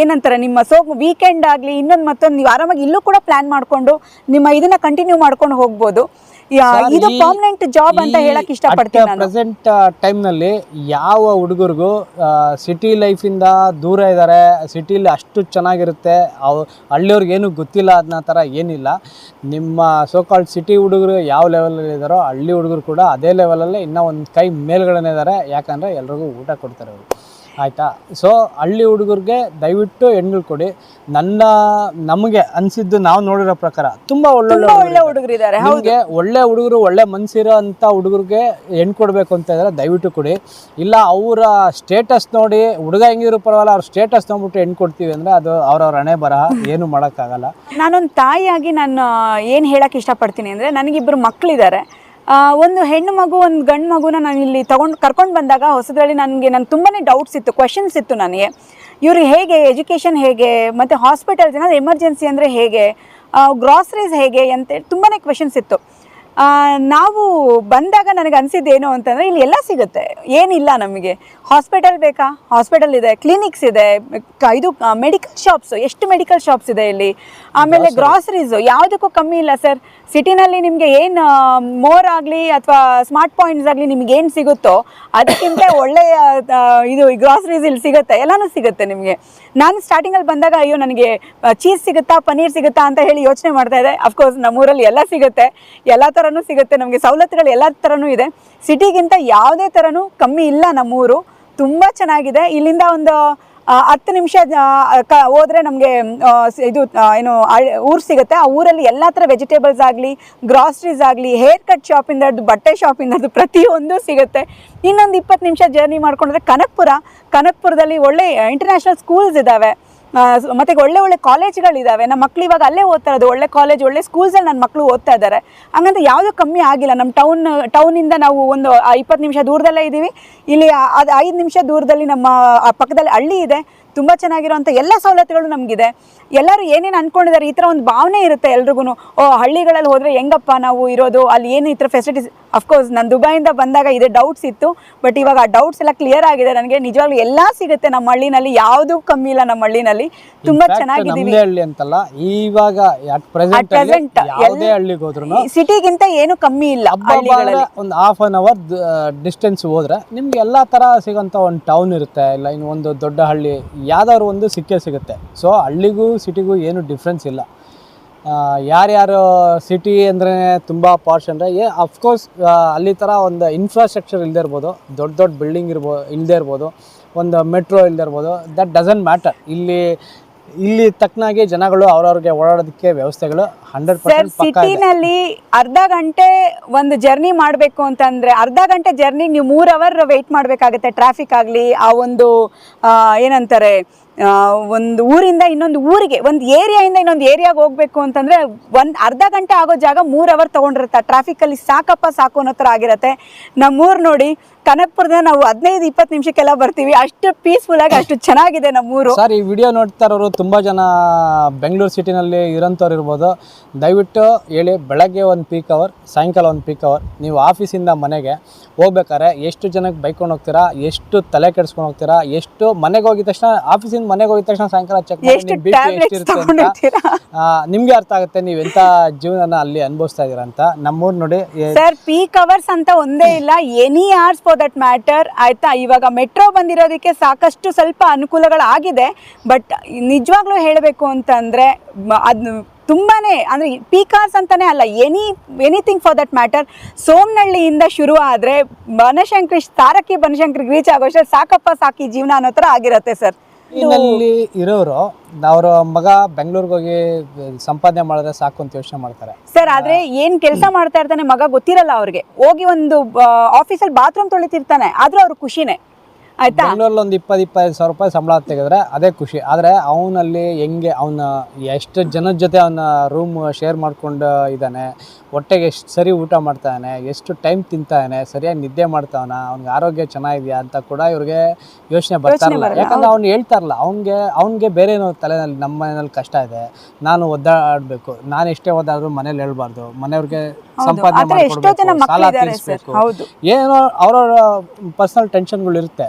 ಏನಂತಾರೆ, ನಿಮ್ಮ ಸೋ ವೀಕೆಂಡ್ ಆಗಲಿ ಇನ್ನೊಂದು ಮತ್ತೊಂದು, ನೀವು ಆರಾಮಾಗಿ ಇಲ್ಲೂ ಕೂಡ ಪ್ಲ್ಯಾನ್ ಮಾಡಿಕೊಂಡು ನಿಮ್ಮ ಇದನ್ನು ಕಂಟಿನ್ಯೂ ಮಾಡ್ಕೊಂಡು ಹೋಗ್ಬೋದು. ಇದು ಪರ್ಮನೆಂಟ್ ಜಾಬ್ ಅಂತ ಹೇಳಕ್ ಇಷ್ಟಪಡ್ತೀನಿ ಪ್ರೆಸೆಂಟ್ ಟೈಮ್ನಲ್ಲಿ ಯಾವ ಹುಡುಗರಿಗೂ ಸಿಟಿ ಲೈಫ್ ಇಂದ ದೂರ ಇದ್ದಾರೆ ಸಿಟಿಲಿ ಅಷ್ಟು ಚೆನ್ನಾಗಿರುತ್ತೆ ಅವು ಹಳ್ಳಿಯವ್ರಿಗೆ ಏನು ಗೊತ್ತಿಲ್ಲ ಅದನ್ನ ಥರ ಏನಿಲ್ಲ. ನಿಮ್ಮ ಸೋಕಾಲ್ ಸಿಟಿ ಹುಡುಗರು ಯಾವ ಲೆವೆಲಲ್ಲಿ ಇದ್ದಾರೋ ಹಳ್ಳಿ ಹುಡುಗರು ಕೂಡ ಅದೇ ಲೆವೆಲಲ್ಲೇ ಇನ್ನೂ ಒಂದು ಕೈ ಮೇಲ್ಗಡೆ ಇದ್ದಾರೆ ಯಾಕಂದ್ರೆ ಎಲ್ರಿಗೂ ಊಟ ಕೊಡ್ತಾರೆ ಅವರು. ಆಯಿತಾ? ಸೊ ಹಳ್ಳಿ ಹುಡುಗರಿಗೆ ದಯವಿಟ್ಟು ಹೆಣ್ಗಳು ಕೊಡಿ. ನನ್ನ ನಮಗೆ ಅನಿಸಿದ್ದು ನಾವು ನೋಡಿರೋ ಪ್ರಕಾರ ತುಂಬ ಒಳ್ಳೊಳ್ಳೆ ಒಳ್ಳೆ ಹುಡುಗರಿದ್ದಾರೆ. ಹೌದು. ನಿಮಗೆ ಒಳ್ಳೆ ಹುಡುಗರು ಒಳ್ಳೆ ಮನ್ಸಿರೋ ಅಂಥ ಹುಡುಗರಿಗೆ ಹೆಣ್ಣು ಕೊಡಬೇಕು ಅಂತ ಇದ್ರೆ ದಯವಿಟ್ಟು ಕೊಡಿ. ಇಲ್ಲ ಅವರ ಸ್ಟೇಟಸ್ ನೋಡಿ ಹುಡುಗ ಹೆಂಗಿರೋ ಪರವಾಗಿಲ್ಲ ಅವ್ರ ಸ್ಟೇಟಸ್ ನೋಡ್ಬಿಟ್ಟು ಹೆಣ್ಣು ಕೊಡ್ತೀವಿ ಅಂದರೆ ಅದು ಅವ್ರವ್ರ ಹಣೆ ಬರಹ ಏನು ಮಾಡೋಕ್ಕಾಗಲ್ಲ. ನಾನೊಂದು ತಾಯಿಯಾಗಿ ನಾನು ಏನು ಹೇಳಕ್ಕೆ ಇಷ್ಟಪಡ್ತೀನಿ ಅಂದರೆ ನನಗಿಬ್ಬರು ಮಕ್ಕಳಿದ್ದಾರೆ ಒಂದು ಹೆಣ್ಣು ಮಗು, ಒಂದು ಗಂಡು ಮಗುನ ನಾನು ಇಲ್ಲಿ ತೊಗೊಂಡು ಕರ್ಕೊಂಡು ಬಂದಾಗ ಹೊಸದ್ರಲ್ಲಿ ನನಗೆ ನಾನು ತುಂಬಾ ಡೌಟ್ಸ್ ಇತ್ತು ಕ್ವಶನ್ಸ್ ಇತ್ತು ನನಗೆ. ಇವ್ರಿಗೆ ಹೇಗೆ ಎಜುಕೇಷನ್ ಹೇಗೆ, ಮತ್ತು ಹಾಸ್ಪಿಟಲ್ಸ್ ಏನಾದರೂ ಎಮರ್ಜೆನ್ಸಿ ಅಂದರೆ ಹೇಗೆ ಗ್ರಾಸರೀಸ್ ಹೇಗೆ ಅಂತ ತುಂಬಾ ಕ್ವೆಶನ್ಸ್ ಇತ್ತು. ನಾವು ಬಂದಾಗ ನನಗೆ ಅನಿಸಿದ್ದೇನು ಅಂತಂದರೆ ಇಲ್ಲಿ ಎಲ್ಲ ಸಿಗುತ್ತೆ. ಏನಿಲ್ಲ ನಮಗೆ. ಹಾಸ್ಪಿಟಲ್ ಬೇಕಾ? ಹಾಸ್ಪಿಟಲ್ ಇದೆ ಕ್ಲಿನಿಕ್ಸ್ ಇದೆ ಇದು ಮೆಡಿಕಲ್ ಶಾಪ್ಸು ಎಷ್ಟು ಮೆಡಿಕಲ್ ಶಾಪ್ಸ್ ಇದೆ ಇಲ್ಲಿ? ಆಮೇಲೆ ಗ್ರಾಸರೀಸು ಯಾವುದಕ್ಕೂ ಕಮ್ಮಿ ಇಲ್ಲ ಸರ್ ಸಿಟಿನಲ್ಲಿ ನಿಮಗೆ ಏನು ಮೋರ್ ಆಗಲಿ ಅಥವಾ ಸ್ಮಾರ್ಟ್ ಪಾಯಿಂಟ್ಸ್ ಆಗಲಿ ನಿಮ್ಗೆ ಏನು ಸಿಗುತ್ತೋ ಅದಕ್ಕಿಂತ ಒಳ್ಳೆಯ ಇದು ಗ್ರಾಸರೀಸ್ ಇಲ್ಲಿ ಸಿಗುತ್ತೆ. ಎಲ್ಲನೂ ಸಿಗುತ್ತೆ ನಿಮಗೆ. ನಾನು ಸ್ಟಾರ್ಟಿಂಗಲ್ಲಿ ಬಂದಾಗ ಅಯ್ಯೋ ನನಗೆ ಚೀಸ್ ಸಿಗುತ್ತಾ ಪನ್ನೀರ್ ಸಿಗುತ್ತಾ ಅಂತ ಹೇಳಿ ಯೋಚನೆ ಮಾಡ್ತಾ ಇದೆ ಅಫ್ಕೋರ್ಸ್ ನಮ್ಮೂರಲ್ಲಿ ಎಲ್ಲ ಸಿಗುತ್ತೆ. ಎಲ್ಲ ಥರನೂ ಸಿಗುತ್ತೆ. ನಮಗೆ ಸವಲತ್ತುಗಳು ಎಲ್ಲ ಥರನೂ ಇದೆ. ಸಿಟಿಗಿಂತ ಯಾವುದೇ ಥರನೂ ಕಮ್ಮಿ ಇಲ್ಲ ನಮ್ಮೂರು. ತುಂಬ ಚೆನ್ನಾಗಿದೆ. ಇಲ್ಲಿಂದ ಒಂದು ಹತ್ತು ನಿಮಿಷ ಕ, ಹೋದ್ರೆ ನಮಗೆ ಇದು ಏನು ಊರು ಸಿಗುತ್ತೆ. ಆ ಊರಲ್ಲಿ ಎಲ್ಲ ಥರ ವೆಜಿಟೇಬಲ್ಸ್ ಆಗಲಿ, ಗ್ರಾಸರೀಸ್ ಆಗಲಿ, ಹೇರ್ ಕಟ್ ಶಾಪಿಂದ ಹಿಡಿದು ಬಟ್ಟೆ ಶಾಪಿಂದ ಹಿಡಿದು ಪ್ರತಿಯೊಂದು ಸಿಗುತ್ತೆ. ಇನ್ನೊಂದು ಇಪ್ಪತ್ತು ನಿಮಿಷ ಜರ್ನಿ ಮಾಡ್ಕೊಂಡ್ರೆ ಕನಕ್ಪುರ. ಕನಕ್ಪುರದಲ್ಲಿ ಒಳ್ಳೆ ಇಂಟರ್ನ್ಯಾಷನಲ್ ಸ್ಕೂಲ್ಸ್ ಇದ್ದಾವೆ ಮತ್ತೆ ಒಳ್ಳೆ ಒಳ್ಳೆ ಕಾಲೇಜ್ಗಳಿದ್ದಾವೆ ನಮ್ಮ ಮಕ್ಳು ಇವಾಗ ಅಲ್ಲೇ ಓದ್ತಾ ಇರೋದು. ಒಳ್ಳೆ ಕಾಲೇಜ್ ಒಳ್ಳೆ ಸ್ಕೂಲ್ಸಲ್ಲಿ ನನ್ನ ಮಕ್ಕಳು ಓದ್ತಾ ಇದ್ದಾರೆ. ಹಂಗಂತ ಯಾವುದೂ ಕಮ್ಮಿ ಆಗಿಲ್ಲ. ನಮ್ಮ ಟೌನ್ ಟೌನಿಂದ ನಾವು ಒಂದು ಇಪ್ಪತ್ತು ನಿಮಿಷ ದೂರದಲ್ಲೇ ಇದ್ದೀವಿ ಇಲ್ಲಿ ಅದು ಐದು ನಿಮಿಷ ದೂರದಲ್ಲಿ ನಮ್ಮ ಪಕ್ಕದಲ್ಲಿ ಹಳ್ಳಿ ಇದೆ. ತುಂಬ ಚೆನ್ನಾಗಿರೋವಂಥ ಎಲ್ಲ ಸವಲತ್ತುಗಳು ನಮಗಿದೆ. ಎಲ್ಲರೂ ಏನೇನು ಅಂದ್ಕೊಂಡಿದ್ದಾರೆ ಈ ಥರ ಒಂದು ಭಾವನೆ ಇರುತ್ತೆ ಎಲ್ರಿಗೂ ಓ, ಹಳ್ಳಿಗಳಲ್ಲಿ ಹೋದರೆ ಹೆಂಗಪ್ಪ ನಾವು ಇರೋದು? ಅಲ್ಲಿ ಏನು ಈ ಥರ ಫೆಸಿಲಿಟೀಸ್ ಅಫ್ಕೋರ್ಸ್ ನಾನು ದುಬೈಯಿಂದ ಬಂದಾಗ ಇದೆ ಡೌಟ್ಸ್ ಇತ್ತು ಬಟ್ ಇವಾಗ ಆ ಡೌಟ್ಸ್ ಎಲ್ಲ ಕ್ಲಿಯರ್ ಆಗಿದೆ. ನನಗೆ ನಿಜವಾಗ್ಲೂ ಎಲ್ಲ ಸಿಗುತ್ತೆ ನಮ್ಮ ಹಳ್ಳಿನಲ್ಲಿ ಯಾವುದು ಕಮ್ಮಿ ಇಲ್ಲ ನಮ್ಮ ಹಳ್ಳಿನಲ್ಲಿ. ತುಂಬಾ ಚೆನ್ನಾಗಿ ಚೆನ್ನಾಗಿದ್ದೀವಿ. ಹಳ್ಳಿ ಅಂತಲ್ಲ ಇವಾಗ ಅಟ್ ಪ್ರೆಸೆಂಟ್ ಯಾವುದೇ ಹಳ್ಳಿಗೆ ಹೋದ್ರು ಸಿಟಿಗಿಂತ ಏನು ಕಮ್ಮಿ ಇಲ್ಲ ಹಳ್ಳಿಗಳಲ್ಲಿ. ಒಂದು ಹಾಫ್ ಅನ್ ಅವರ್ ಡಿಸ್ಟೆನ್ಸ್ ಹೋದ್ರೆ ನಿಮ್ಗೆ ಎಲ್ಲಾ ತರ ಸಿಗೋಂಥ ಒಂದು ಟೌನ್ ಇರುತ್ತೆ. ಇಲ್ಲ ಇನ್ನು ಒಂದು ದೊಡ್ಡ ಹಳ್ಳಿ ಯಾವ್ದಾದ್ರು ಒಂದು ಸಿಕ್ಕೇ ಸಿಗುತ್ತೆ. ಸೊ ಹಳ್ಳಿಗೂ ಸಿಟಿಗೂ ಏನು ಡಿಫ್ರೆನ್ಸ್ ಇಲ್ಲ. ಯಾರ್ಯಾರು ಸಿಟಿ ಅಂದ್ರೆ ತುಂಬ ಪಾರ್ಶ್ ಅಂದರೆ ಏ ಅಫ್ಕೋರ್ಸ್ ಅಲ್ಲಿ ಥರ ಒಂದು ಇನ್ಫ್ರಾಸ್ಟ್ರಕ್ಚರ್ ಇಲ್ಲದೆ ಇರ್ಬೋದು. ದೊಡ್ಡ ದೊಡ್ಡ ಬಿಲ್ಡಿಂಗ್ ಇರ್ಬೋ ಇಲ್ಲದೆ ಇರ್ಬೋದು. ಒಂದು ಮೆಟ್ರೋ ಇಲ್ಲದೆ ಇರ್ಬೋದು. ದಟ್ ಡಸಂಟ್ ಮ್ಯಾಟರ್ ಇಲ್ಲಿ ಇಲ್ಲಿ ತಕ್ಕನಾಗಿ ಜನಗಳು ಅವ್ರವ್ರಿಗೆ ಓಡಾಡೋದಕ್ಕೆ ವ್ಯವಸ್ಥೆಗಳು ಹಂಡ್ರೆಡ್ ಪರ್ಸೆಂಟ್ ಸಿಟಿನಲ್ಲಿ ಅರ್ಧ ಗಂಟೆ ಒಂದು ಜರ್ನಿ ಮಾಡಬೇಕು ಅಂತಂದ್ರೆ ಅರ್ಧ ಗಂಟೆ ಜರ್ನಿ ನೀವು ಮೂರ್ ಅವರ್ ವೆಯ್ಟ್ ಮಾಡಬೇಕಾಗುತ್ತೆ ಟ್ರಾಫಿಕ್ ಆಗಲಿ ಆ ಒಂದು ಏನಂತಾರೆ ಒಂದು ಊರಿಂದ ಇನ್ನೊಂದು ಊರಿಗೆ, ಒಂದು ಏರಿಯಾಯಿಂದ ಇನ್ನೊಂದು ಏರಿಯಾಗೆ ಹೋಗ್ಬೇಕು ಅಂತಂದ್ರೆ ಒಂದು ಅರ್ಧ ಗಂಟೆ ಆಗೋ ಜಾಗ ಮೂರು ಅವರ್ ತಗೊಂಡಿರುತ್ತೆ. ಟ್ರಾಫಿಕಲ್ಲಿ ಸಾಕಪ್ಪ ಸಾಕು ಅನ್ನೋ ಥರ ಆಗಿರುತ್ತೆ. ನಮ್ಮೂರು ನೋಡಿ ಕನಕ್ಪುರದಿಂದ ನಾವು ಹದಿನೈದು ಇಪ್ಪತ್ತು ನಿಮಿಷಕ್ಕೆಲ್ಲ ಬರ್ತೀವಿ. ಅಷ್ಟು ಪೀಸ್ಫುಲ್ ಆಗಿ ಅಷ್ಟು ಚೆನ್ನಾಗಿದೆ ನಮ್ಮೂರು. ಸರ್ ಈ ವಿಡಿಯೋ ನೋಡ್ತಾ ಇರೋರು ತುಂಬ ಜನ ಬೆಂಗಳೂರು ಸಿಟಿನಲ್ಲಿ ಇರೋಂಥವ್ರು ಇರ್ಬೋದು. ದಯವಿಟ್ಟು ಹೇಳಿ ಬೆಳಗ್ಗೆ ಒಂದು ಪೀಕ್ ಅವರ್ ಸಾಯಂಕಾಲ ಒಂದು ಪೀಕ್ ಅವರ್ ನೀವು ಆಫೀಸಿಂದ ಮನೆಗೆ ಹೋಗ್ಬೇಕಾದ್ರೆ ಎಷ್ಟು ಜನಕ್ಕೆ ಬೈಕೊಂಡು ಹೋಗ್ತೀರಾ ಎಷ್ಟು ತಲೆ ಕೆಡಿಸ್ಕೊಂಡು ಹೋಗ್ತೀರಾ ಎಷ್ಟು ಮನೆಗೆ ಹೋಗಿದ ತಕ್ಷಣ ಆಫೀಸಿಂದ ಮನೆಗೆ ಹೋಗಿದ ತಕ್ಷಣ ಸಾಯಂಕಾಲ ಚೆಕ್ ಮಾಡಿ ನಿಮ್ಗೆ ಅರ್ಥ ಆಗುತ್ತೆ ನೀವು ಎಂತ ಜೀವನ ಅಲ್ಲಿ ಅನುಭವಿಸ್ತಾ ಇದ್ದೀರಾ ಅಂತ. ನಮ್ಮೂರು ನೋಡಿ ಸರ್ ಪೀಕ್ ಅವರ್ಸ್ ಅಂತ ಒಂದೇ ಇಲ್ಲ. Any hours for that matter ಆಯಿತಾ? ಇವಾಗ ಮೆಟ್ರೋ ಬಂದಿರೋದಕ್ಕೆ ಸಾಕಷ್ಟು ಸ್ವಲ್ಪ ಅನುಕೂಲಗಳಾಗಿದೆ. ಬಟ್ ನಿಜವಾಗ್ಲೂ ಹೇಳಬೇಕು ಅಂತಂದರೆ ಅದು ತುಂಬಾ ಅಂದರೆ ಅಂದ್ರೆ ಅಂತಲೇ ಅಲ್ಲ any anything for that matter ಸೋಮನಹಳ್ಳಿಯಿಂದ ಶುರು ಆದ್ರೆ ಬನಶಂಕರಿ, ತಾರಕಿ ಬನಶಂಕರಿಗೆ ರೀಚ್ ಆಗೋಷ್ಟೇ ಸಾಕಪ್ಪ ಸಾಕಿ ಜೀವನ ಅನ್ನೋ ಥರ ಆಗಿರುತ್ತೆ ಸರ್. ಇಲ್ಲಿ ಇರೋರು ಅವ್ರ ಮಗ ಬೆಂಗಳೂರಿಗೆ ಹೋಗಿ ಸಂಪಾದನೆ ಮಾಡಿದ್ರೆ ಸಾಕು ಅಂತ ಯೋಚನೆ ಮಾಡ್ತಾರೆ. ಸರ್ ಆದ್ರೆ ಏನ್ ಕೆಲಸ ಮಾಡ್ತಾ ಇರ್ತಾನೆ ಮಗ ಗೊತ್ತಿರಲ್ಲ ಅವ್ರಿಗೆ. ಹೋಗಿ ಒಂದು ಆಫೀಸಲ್ಲಿ ಬಾತ್ರೂಮ್ ತೊಳಿತಿರ್ತಾನೆ ಆದ್ರೂ ಅವ್ರ ಖುಷಿನೇ. ಆಯ್ತಾ? ಬೆಂಗಳೂರಲ್ಲಿ ಒಂದು ಇಪ್ಪತ್ತು ಇಪ್ಪತ್ತೈದು ಸಾವಿರ ರೂಪಾಯಿ ಸಂಬಳ ತೆಗೆದ್ರೆ ಅದೇ ಖುಷಿ. ಆದರೆ ಅವನಲ್ಲಿ ಹೆಂಗೆ ಅವನ ಎಷ್ಟು ಜನದ ಜೊತೆ ಅವನ ರೂಮ್ ಶೇರ್ ಮಾಡ್ಕೊಂಡು ಇದ್ದಾನೆ ಹೊಟ್ಟೆಗೆ ಎಷ್ಟು ಸರಿ ಊಟ ಮಾಡ್ತಾನೆ ಎಷ್ಟು ಟೈಮ್ ತಿಂತಾನೆ ಸರಿಯಾಗಿ ನಿದ್ದೆ ಮಾಡ್ತಾವನ ಅವ್ನಿಗೆ ಆರೋಗ್ಯ ಚೆನ್ನಾಗಿದೆಯಾ ಅಂತ ಕೂಡ ಇವ್ರಿಗೆ ಯೋಚನೆ ಬರ್ತಾ ಇಲ್ಲ ಯಾಕಂದ್ರೆ ಅವ್ನು ಹೇಳ್ತಾರಲ್ಲ ಅವ್ನಿಗೆ ಅವ್ನಿಗೆ ಬೇರೆ ಏನೋ ತಲೆನಲ್ಲಿ ನಮ್ಮ ಮನೇಲಿ ಕಷ್ಟ ಇದೆ ನಾನು ಒದ್ದಾಡಬೇಕು ನಾನು ಎಷ್ಟೇ ಓದಾದ್ರೂ ಮನೇಲಿ ಹೇಳ್ಬಾರ್ದು ಮನೆಯವ್ರಿಗೆ ಸಂಪಾದನೆ ಮಾಡ್ಕೊಡ್ಬೇಕು ಸಾಲ ತೀರಿಸ್ಬೇಕು. ಏನೋ ಅವ್ರವ್ರ ಪರ್ಸನಲ್ ಟೆನ್ಷನ್ಗಳು ಇರುತ್ತೆ.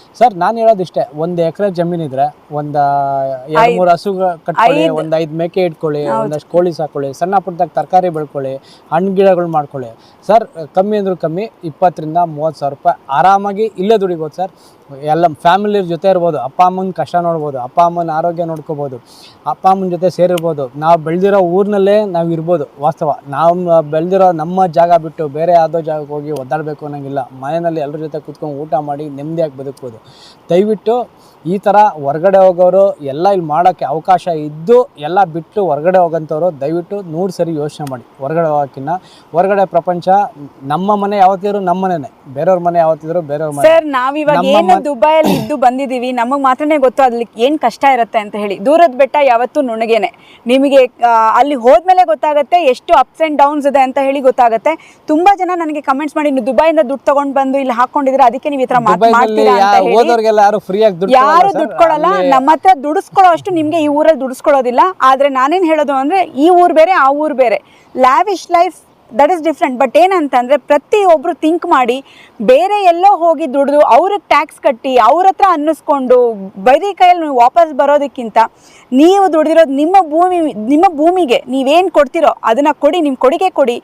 ಸರ್ ನಾನು ಹೇಳೋದಿಷ್ಟೇ ಒಂದು ಎಕರೆ ಜಮೀನಿದ್ರೆ ಒಂದು ಎರಡು ಮೂರು ಹಸು ಕಟ್ಕೊಳ್ಳಿ ಒಂದು ಐದು ಮೇಕೆ ಇಟ್ಕೊಳ್ಳಿ ಒಂದಷ್ಟು ಕೋಳಿ ಸಾಕೊಳ್ಳಿ ಸಣ್ಣ ಪುಟ್ಟದಾಗ ತರಕಾರಿ ಬೆಳ್ಕೊಳ್ಳಿ ಹಣ್ಣು ಗಿಡಗಳು ಮಾಡ್ಕೊಳ್ಳಿ. ಸರ್ ಕಮ್ಮಿ ಅಂದ್ರೂ ಕಮ್ಮಿ ಇಪ್ಪತ್ತರಿಂದ ಮೂವತ್ತು ಸಾವಿರ ರೂಪಾಯಿ ಆರಾಮಾಗಿ ಇಲ್ಲೇ ದುಡಿಬೋದು ಸರ್. ಎಲ್ಲ ಫ್ಯಾಮಿಲಿ ಜೊತೆ ಇರ್ಬೋದು ಅಪ್ಪ ಅಮ್ಮನ ಕಷ್ಟ ನೋಡ್ಬೋದು ಅಪ್ಪ ಅಮ್ಮನ ಆರೋಗ್ಯ ನೋಡ್ಕೋಬೋದು ಅಪ್ಪ ಅಮ್ಮನ ಜೊತೆ ಸೇರಿರ್ಬೋದು. ನಾವು ಬೆಳೆದಿರೋ ಊರಿನಲ್ಲೇ ನಾವು ಇರ್ಬೋದು ವಾಸ್ತವ. ನಾವು ಬೆಳೆದಿರೋ ನಮ್ಮ ಜಾಗ ಬಿಟ್ಟು ಬೇರೆ ಯಾವುದೋ ಜಾಗಕ್ಕೆ ಹೋಗಿ ಒದ್ದಾಡಬೇಕು ಅನ್ನೋಂಗಿಲ್ಲ. ಮನೆಯಲ್ಲಿ ಎಲ್ಲರ ಜೊತೆ ಕೂತ್ಕೊಂಡು ಊಟ ಮಾಡಿ ನೆಮ್ಮದಿಯಾಗಿ ಬದುಕ್ಬೋದು. ದಯವಿಟ್ಟು ಈ ಥರ ಹೊರಗಡೆ ಹೋಗೋರು ಎಲ್ಲ ಇಲ್ಲಿ ಮಾಡೋಕ್ಕೆ ಅವಕಾಶ ಇದ್ದು ಎಲ್ಲ ಬಿಟ್ಟು ಹೊರಗಡೆ ಹೋಗೋಂಥವ್ರು ದಯವಿಟ್ಟು ನೂರು ಸರಿ ಯೋಚನೆ ಮಾಡಿ. ಹೊರಗಡೆ ಹೋಗೋಕ್ಕಿಂತ ಹೊರಗಡೆ ಪ್ರಪಂಚ ನಮ್ಮ ಮನೆ ಯಾವತ್ತಿದ್ರು ನಮ್ಮ ಮನೆನೇ. ಬೇರೆಯವ್ರ ಮನೆ ಯಾವತ್ತಿದ್ರು ಬೇರೆಯವ್ರ ಮನೆ. ಸರ್ ನಾವಿವಾಗ ಏನು ದುಬೈಯಲ್ಲಿ ಇದ್ದು ಬಂದಿದೀವಿ ನಮಗೆ ಮಾತ್ರನೇ ಗೊತ್ತು ಅಲ್ಲಿ ಏನು ಕಷ್ಟ ಇರುತ್ತೆ ಅಂತ ಹೇಳಿ. ದೂರದ ಬೆಟ್ಟ ಯಾವತ್ತೂ ನುಣಗೇನೆ. ನಿಮಗೆ ಅಲ್ಲಿ ಹೋದ್ಮೇಲೆ ಗೊತ್ತಾಗುತ್ತೆ ಎಷ್ಟು ಅಪ್ಸ್ ಆ್ಯಂಡ್ ಡೌನ್ಸ್ ಇದೆ ಅಂತ ಹೇಳಿ ಗೊತ್ತಾಗುತ್ತೆ. ತುಂಬಾ ಜನ ನನಗೆ ಕಮೆಂಟ್ಸ್ ಮಾಡಿ ನೀವು ದುಬೈಯಿಂದ ದುಡ್ಡು ತಗೊಂಡು ಬಂದು ಇಲ್ಲಿ ಹಾಕೊಂಡಿದ್ರೆ ಅದಕ್ಕೆ ನೀವು ಈ ತರ ಮಾತಾಡ್ತೀರಾ ಅಂತ ಹೇಳಿ. ಯಾರು ಫ್ರೀಯಾಗಿ ದುಡ್ಡು ಯಾರು ದುಡ್ಡು. ಕೊಡಲ್ಲ ನಮ್ಮ ಹತ್ರ ದುಡಿಸ್ಕೊಳ್ಳೋ ಅಷ್ಟು ನಿಮ್ಗೆ ಈ ಊರಲ್ಲಿ ದುಡಿಸ್ಕೊಳ್ಳೋದಿಲ್ಲ ಆದ್ರೆ ನಾನೇನ್ ಹೇಳೋದು ಅಂದ್ರೆ ಈ ಊರ್ ಬೇರೆ ಆ ಊರ್ ಬೇರೆ lavish life that is different but ಏನಂತಂದ್ರೆ ಪ್ರತಿಯೊಬ್ರು ಥಿಂಕ್ ಮಾಡಿ ಬೇರೆ ಎಲ್ಲೋ ಹೋಗಿ ದುಡಿದು ಅವ್ರಿಗೆ ಟ್ಯಾಕ್ಸ್ ಕಟ್ಟಿ ಅವ್ರ ಹತ್ರ ಅನ್ನಿಸ್ಕೊಂಡು ಬರೀ ಕೈಯಲ್ಲಿ ನೀವು ವಾಪಸ್ ಬರೋದಕ್ಕಿಂತ ನೀವು ದುಡಿದಿರೋದು ನಿಮ್ಮ ಭೂಮಿ ನಿಮ್ಮ ಭೂಮಿಗೆ ನೀವೇನು ಕೊಡ್ತಿರೋ ಅದನ್ನು ಕೊಡಿ ನಿಮ್ಮ ಕೊಡುಗೆ ಕೊಡಿ.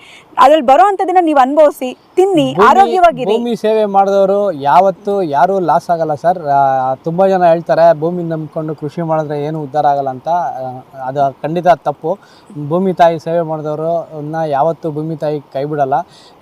ಅದ್ರಲ್ಲಿ ಬರೋ ಅಂಥದ್ದನ್ನ ನೀವು ಅನುಭವಿಸಿ ತಿನ್ನಿ ಆರೋಗ್ಯವಾಗಿ ಆರೋಗ್ಯವಾಗಿರಿ. ಭೂಮಿ ಸೇವೆ ಮಾಡಿದವರು ಯಾವತ್ತು ಯಾರೂ ಲಾಸ್ ಆಗಲ್ಲ ಸರ್. ತುಂಬ ಜನ ಹೇಳ್ತಾರೆ ಭೂಮಿ ನಂಬ್ಕೊಂಡು ಕೃಷಿ ಮಾಡಿದ್ರೆ ಏನು ಉದ್ಧಾರ ಆಗಲ್ಲ ಅಂತ. ಅದು ಖಂಡಿತ ತಪ್ಪು. ಭೂಮಿ ತಾಯಿ ಸೇವೆ ಮಾಡಿದವರು ಯಾವತ್ತು ಭೂಮಿ ತಾಯಿ ಕೈ ಬಿಡಲ್ಲ.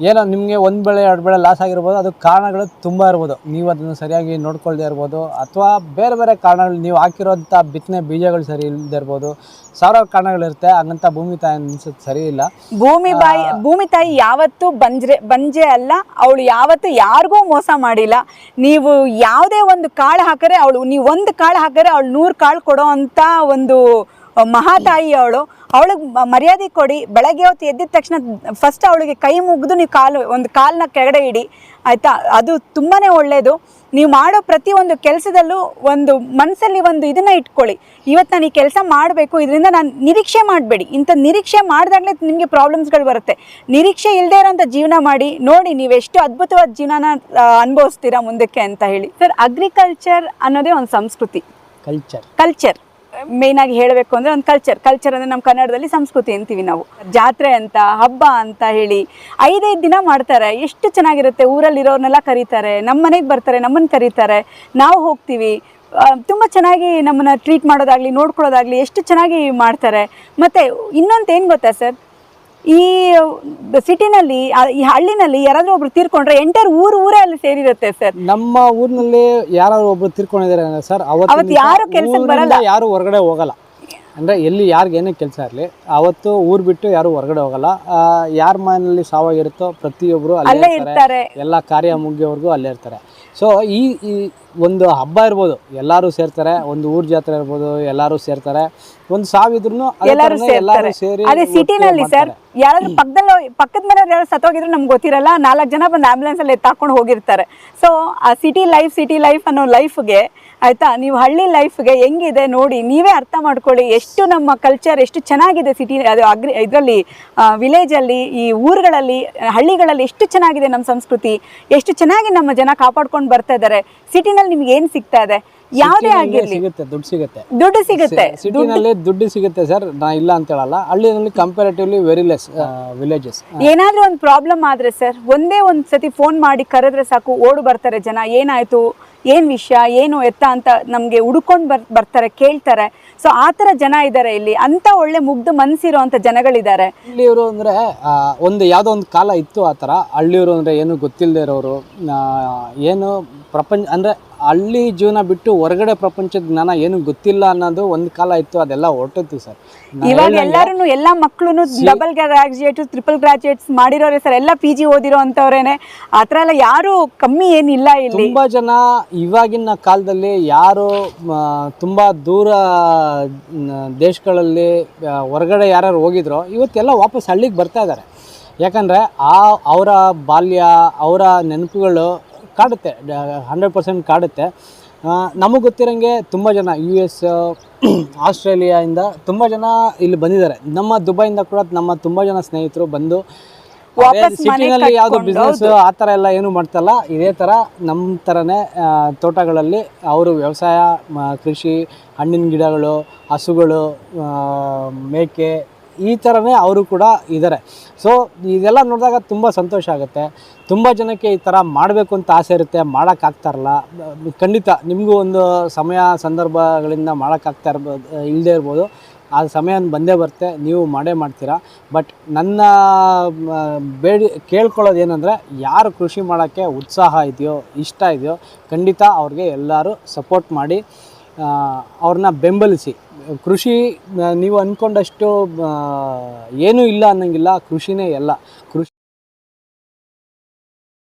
ಏನೋ ನಿಮಗೆ ಒಂದು ಬೆಳೆ ಎರಡು ಬೆಳೆ ಲಾಸ್ ಆಗಿರ್ಬೋದು ಅದು ಕಾರಣಗಳು ತುಂಬ ಇರ್ಬೋದು. ನೀವು ಅದನ್ನು ಸರಿಯಾಗಿ ನೋಡ್ಕೊಳ್ದೇ ಇರ್ಬೋದು ಅಥವಾ ಬೇರೆ ಬೇರೆ ಕಾರಣಗಳು ನೀವು ಹಾಕಿರೋಂಥ ಬಿತ್ತನೆ ಬೀಜಗಳು ಸರಿ ಇಲ್ಲದೆ ಇರ್ಬೋದು ಸಾವಿರಾರು ಕಾರಣಗಳಿರುತ್ತೆ ಹಂಗಂತ ಭೂಮಿ ತಾಯಿ ಅನ್ಸೋದು ಸರಿ ಇಲ್ಲ. ಭೂಮಿ ಬಾಯಿ ಭೂಮಿ ತಾಯಿ ಯಾವತ್ತೂ ಬಂಜ್ರೆ ಬಂಜೆ ಅಲ್ಲ ಅವಳು ಯಾವತ್ತೂ ಯಾರಿಗೂ ಮೋಸ ಮಾಡಿಲ್ಲ. ನೀವು ಯಾವುದೇ ಒಂದು ಕಾಳು ಹಾಕಿದ್ರೆ ಅವಳು ನೀವು ಒಂದು ಕಾಳು ಹಾಕಿದ್ರೆ ಅವಳು ನೂರು ಕಾಳು ಕೊಡೋ ಅಂತ ಒಂದು ಮಹಾತಾಯಿ ಅವಳು ಅವಳಿಗೆ ಮರ್ಯಾದೆ ಕೊಡಿ ಬೆಳಗ್ಗೆ ಹೊತ್ತು ಎದ್ದಿದ ತಕ್ಷಣ ಫಸ್ಟ್ ಅವಳಿಗೆ ಕೈ ಮುಗಿದು ನೀವು ಕಾಲು ಒಂದು ಕಾಲನ್ನ ಕೆಳಗಡೆ ಇಡಿ ಆಯಿತಾ? ಅದು ತುಂಬಾ ಒಳ್ಳೆಯದು ನೀವು ಮಾಡೋ ಪ್ರತಿಯೊಂದು ಕೆಲಸದಲ್ಲೂ ಒಂದು ಮನಸ್ಸಲ್ಲಿ ಒಂದು ಇದನ್ನು ಇಟ್ಕೊಳ್ಳಿ. ಇವತ್ತು ನಾನು ಈ ಕೆಲಸ ಮಾಡಬೇಕು ಇದರಿಂದ ನಾನು ನಿರೀಕ್ಷೆ ಮಾಡಬೇಡಿ. ಇಂಥ ನಿರೀಕ್ಷೆ ಮಾಡಿದಾಗಲೇ ನಿಮಗೆ ಪ್ರಾಬ್ಲಮ್ಸ್ಗಳು ಬರುತ್ತೆ. ನಿರೀಕ್ಷೆ ಇಲ್ಲದೆ ಇರೋಂಥ ಜೀವನ ಮಾಡಿ ನೋಡಿ ನೀವು ಎಷ್ಟು ಅದ್ಭುತವಾದ ಜೀವನನ ಅನುಭವಿಸ್ತೀರಾ ಮುಂದಕ್ಕೆ ಅಂತ ಹೇಳಿ. ಸರ್ ಅಗ್ರಿಕಲ್ಚರ್ ಅನ್ನೋದೇ ಒಂದು ಸಂಸ್ಕೃತಿ. ಕಲ್ಚರ್ ಕಲ್ಚರ್ ಮೇನ್ ಆಗಿ ಹೇಳಬೇಕು ಅಂದ್ರೆ ಒಂದು ಕಲ್ಚರ್ ಕಲ್ಚರ್ ಅಂದ್ರೆ ನಮ್ಮ ಕನ್ನಡದಲ್ಲಿ ಸಂಸ್ಕೃತಿ ಅಂತೀವಿ ನಾವು. ಜಾತ್ರೆ ಅಂತ, ಹಬ್ಬ ಅಂತ ಹೇಳಿ ಐದೈದು ದಿನ ಮಾಡ್ತಾರೆ. ಎಷ್ಟು ಚೆನ್ನಾಗಿರುತ್ತೆ. ಊರಲ್ಲಿರೋರ್ನೆಲ್ಲ ಕರೀತಾರೆ. ನಮ್ಮ ಮನೆಗೆ ಬರ್ತಾರೆ ನಮ್ಮನ್ನು ಕರೀತಾರೆ. ನಾವು ಹೋಗ್ತೀವಿ. ತುಂಬ ಚೆನ್ನಾಗಿ ನಮ್ಮನ್ನ ಟ್ರೀಟ್ ಮಾಡೋದಾಗ್ಲಿ, ನೋಡ್ಕೊಳ್ಳೋದಾಗಲಿ ಎಷ್ಟು ಚೆನ್ನಾಗಿ ಮಾಡ್ತಾರೆ. ಮತ್ತು ಇನ್ನೊಂದು ಏನು ಗೊತ್ತಾ ಸರ್? ಈ ಸಿಟಿನಲ್ಲಿ ಈ ಹಳ್ಳಿನಲ್ಲಿ ಯಾರಾದ್ರೂ ಒಬ್ರು ತೀರ್ಕೊಂಡ್ರೆ ಎಂಟರ್ ಊರು ಊರೇ ಅಲ್ಲಿ ಸೇರಿರುತ್ತೆ ಸರ್. ನಮ್ಮ ಊರಿನಲ್ಲಿ ಯಾರು ಒಬ್ರು ತೀರ್ಕೊಂಡಿದ್ದಾರೆ ಸರ್ ಅವತ್ತು ಯಾರು ಕೆಲಸ ಬರಲ್ಲ. ಯಾರು ಹೊರಗಡೆ ಹೋಗಲ್ಲ. ಅಂದ್ರೆ ಎಲ್ಲಿ ಯಾರಿಗೆ ಏನೇ ಕೆಲಸ ಇರಲಿ ಅವತ್ತು ಊರ್ ಬಿಟ್ಟು ಯಾರು ಹೊರಗಡೆ ಹೋಗಲ್ಲ. ಯಾರ ಮನೆಯಲ್ಲಿ ಸಾವಾಗಿರುತ್ತೋ ಪ್ರತಿಯೊಬ್ರು ಅಲ್ಲೇ ಅಲ್ಲೇ ಇರ್ತಾರೆ. ಎಲ್ಲ ಕಾರ್ಯ ಮುಗಿಯೋವರೆಗೂ ಅಲ್ಲೇ ಇರ್ತಾರೆ. ಸೊ ಈ ಈ ಒಂದು ಹಬ್ಬ ಇರ್ಬೋದು ಎಲ್ಲರೂ ಸೇರ್ತಾರೆ. ಒಂದು ಊರ್ ಜಾತ್ರೆ ಇರ್ಬೋದು ಎಲ್ಲರೂ ಸೇರ್ತಾರೆ. ಒಂದು ಸಾವಿದ್ರು ಎಲ್ಲರೂ ಸೇರ್ತಾರೆ. ಸೇರಿ ಅದೇ ಸಿಟಿನಲ್ಲಿ ಸರ್. ಯಾರಾದ್ರೂ ಪಕ್ಕದಲ್ಲಿ ಪಕ್ಕದ ಮನೆಯವ್ರು ಯಾರು ಸತ್ತೋಗಿದ್ರು ನಮ್ಗೆ ಗೊತ್ತಿರಲ್ಲ ನಾಲ್ಕು ಜನ ಬಂದು ಆಂಬುಲೆನ್ಸ್ ಅಲ್ಲಿ ಎತ್ತಾಕೊಂಡು ಹೋಗಿರ್ತಾರೆ. ಸೊ ಆ ಸಿಟಿ ಲೈಫ್ ಸಿಟಿ ಲೈಫ್ ಅನ್ನೋ ಲೈಫ್ಗೆ ಆಯ್ತಾ? ನೀವು ಹಳ್ಳಿ ಲೈಫ್ಗೆ ಹೆಂಗಿದೆ ನೋಡಿ ನೀವೇ ಅರ್ಥ ಮಾಡ್ಕೊಳ್ಳಿ ಎಷ್ಟು ನಮ್ಮ ಕಲ್ಚರ್ ಎಷ್ಟು ಚೆನ್ನಾಗಿದೆ ಸಿಟಿ ಅದು ಅಗ್ರಿ ಇದರಲ್ಲಿ ವಿಲೇಜಲ್ಲಿ ಈ ಊರುಗಳಲ್ಲಿ ಹಳ್ಳಿಗಳಲ್ಲಿ ಎಷ್ಟು ಚೆನ್ನಾಗಿದೆ ನಮ್ಮ ಸಂಸ್ಕೃತಿ ಎಷ್ಟು ಚೆನ್ನಾಗಿ ನಮ್ಮ ಜನ ಕಾಪಾಡ್ಕೊಂಡು ಬರ್ತಾ ಇದ್ದಾರೆ ಸಿಟಿನಲ್ಲಿ ನಿಮ್ಗೆ ಏನು ಸಿಗ್ತಾ ಇದೆ? ಯಾವುದೇ ಆಗಿರಲಿ. ಸಿಗುತ್ತೆ ದುಡ್ಡು ಸಿಗುತ್ತೆ. ದುಡ್ಡು ಸಿಗುತ್ತೆ. ಸಿಟಿನಲ್ಲಿ ದುಡ್ಡು ಸಿಗುತ್ತೆ ಸರ್ ನಾ ಇಲ್ಲ ಅಂತ ಹೇಳಲ್ಲ. ಹಳ್ಳಿನಲ್ಲಿ ಕಂಪ್ಯಾರಿಟಿವ್ಲಿ ವೆರಿ ಲೆಸ್ ವಿಲೇಜಸ್ ಏನಾದ್ರೂ ಒಂದು ಪ್ರಾಬ್ಲಮ್ ಆದ್ರೆ ಸರ್ ಒಂದೇ ಒಂದು ಸತಿ ಫೋನ್ ಮಾಡಿ ಕರೆದ್ರೆ ಸಾಕು ಓಡು ಬರ್ತಾರೆ ಜನ ಏನಾಯ್ತು ಏನ್ ವಿಷಯ ಏನು ಎತ್ತ ಅಂತ ನಮಗೆ ಹುಡ್ಕೊಂಡ್ ಬರ್ ಬರ್ತಾರೆ ಕೇಳ್ತಾರೆ. ಸೊ ಆ ಥರ ಜನ ಇದ್ದಾರೆ ಇಲ್ಲಿ. ಅಂತ ಒಳ್ಳೆ ಮುಗ್ಧ ಮನಸ್ಸಿರೋಂಥ ಜನಗಳಿದ್ದಾರೆ. ಹಳ್ಳಿಯವರು ಅಂದರೆ ಒಂದು ಯಾವುದೋ ಒಂದು ಕಾಲ ಇತ್ತು ಆ ಥರ. ಹಳ್ಳಿಯವರು ಅಂದ್ರೆ ಏನು ಗೊತ್ತಿಲ್ಲದೆ ಇರೋರು ಏನು ಪ್ರಪಂಚ ಅಂದರೆ ಹಳ್ಳಿ ಜೀವನ ಬಿಟ್ಟು ಹೊರಗಡೆ ಪ್ರಪಂಚದ ಜ್ಞಾನ ಏನು ಗೊತ್ತಿಲ್ಲ ಅನ್ನೋದು ಒಂದು ಕಾಲ ಇತ್ತು ಅದೆಲ್ಲ ಹೊರಟತ್ತು ಸರ್. ಇವಾಗ ಎಲ್ಲರೂ ಎಲ್ಲ ಮಕ್ಕಳು ಡಬಲ್ ಗ್ರಾಜುಯೇಟ್ ಟ್ರಿಪಲ್ ಗ್ರಾಜುಯೇಟ್ಸ್ ಮಾಡಿರೋರೇ ಸರ್ ಎಲ್ಲ ಪಿ ಜಿ ಓದಿರೋ ಅಂತವ್ರೇನೆ ಆ ಥರ ಎಲ್ಲ ಯಾರು ಕಮ್ಮಿ ಏನಿಲ್ಲ ಇಲ್ಲಿ. ತುಂಬ ಜನ ಇವಾಗಿನ ಕಾಲದಲ್ಲಿ ಯಾರು ತುಂಬಾ ದೂರ ದೇಶಗಳಲ್ಲಿ ಹೊರಗಡೆ ಯಾರ್ಯಾರು ಹೋಗಿದ್ರೋ ಇವತ್ತೆಲ್ಲ ವಾಪಸ್ ಹಳ್ಳಿಗೆ ಬರ್ತಾ ಇದ್ದಾರೆ ಯಾಕಂದರೆ ಆ ಅವರ ಬಾಲ್ಯ ಅವರ ನೆನಪುಗಳು ಕಾಡುತ್ತೆ ಹಂಡ್ರೆಡ್ ಪರ್ಸೆಂಟ್ ಕಾಡುತ್ತೆ. ನಮಗೆ ಗೊತ್ತಿರೋಂಗೆ ತುಂಬ ಜನ ಯು ಎಸ್ [CLEARS THROAT] ಆಸ್ಟ್ರೇಲಿಯಾಯಿಂದ ತುಂಬ ಜನ ಇಲ್ಲಿ ಬಂದಿದ್ದಾರೆ. ನಮ್ಮ ದುಬೈಯಿಂದ ಕೂಡ ನಮ್ಮ ತುಂಬ ಜನ ಸ್ನೇಹಿತರು ಬಂದು ಸಿಟಿನಲ್ಲಿ ಯಾವುದು ಬಿಸ್ನೆಸ್ ಆ ಥರ ಎಲ್ಲ ಏನು ಮಾಡ್ತಲ್ಲ ಇದೇ ಥರ ನಮ್ಮ ಥರನೇ ತೋಟಗಳಲ್ಲಿ ಅವರು ವ್ಯವಸಾಯ ಕೃಷಿ ಹಣ್ಣಿನ ಗಿಡಗಳು ಹಸುಗಳು ಮೇಕೆ ಈ ಥರನೇ ಅವರು ಕೂಡ ಇದ್ದಾರೆ ಸೊ ಇದೆಲ್ಲ ನೋಡಿದಾಗ ತುಂಬ ಸಂತೋಷ ಆಗುತ್ತೆ. ತುಂಬ ಜನಕ್ಕೆ ಈ ಥರ ಮಾಡಬೇಕು ಅಂತ ಆಸೆ ಇರುತ್ತೆ. ಮಾಡೋಕ್ಕಾಗ್ತಾರಲ್ಲ ಖಂಡಿತ ನಿಮಗೂ ಒಂದು ಸಮಯ ಸಂದರ್ಭಗಳಿಂದ ಮಾಡೋಕ್ಕಾಗ್ತಾ ಇರ್ಬೋದು ಇಲ್ಲದೆ ಇರ್ಬೋದು. ಆ ಸಮಯ ಬಂದೇ ಬರುತ್ತೆ. ನೀವು ಮಾಡೇ ಮಾಡ್ತೀರಾ. ಬಟ್ ನನ್ನ ಬೇಡಿ, ಕೇಳ್ಕೊಳ್ಳೋದು ಏನಂದರೆ, ಯಾರು ಕೃಷಿ ಮಾಡೋಕ್ಕೆ ಉತ್ಸಾಹ ಇದೆಯೋ, ಇಷ್ಟ ಇದೆಯೋ, ಖಂಡಿತ ಅವ್ರಿಗೆ ಎಲ್ಲರೂ ಸಪೋರ್ಟ್ ಮಾಡಿ. ಅವ್ರನ್ನ ಬೆಂಬಲಿಸಿ. ಕೃಷಿ ನೀವು ಅಂದ್ಕೊಂಡಷ್ಟು ಏನೂ ಇಲ್ಲ ಅನ್ನೋಂಗಿಲ್ಲ. ಕೃಷಿನೇ ಎಲ್ಲ. ಕೃಷಿ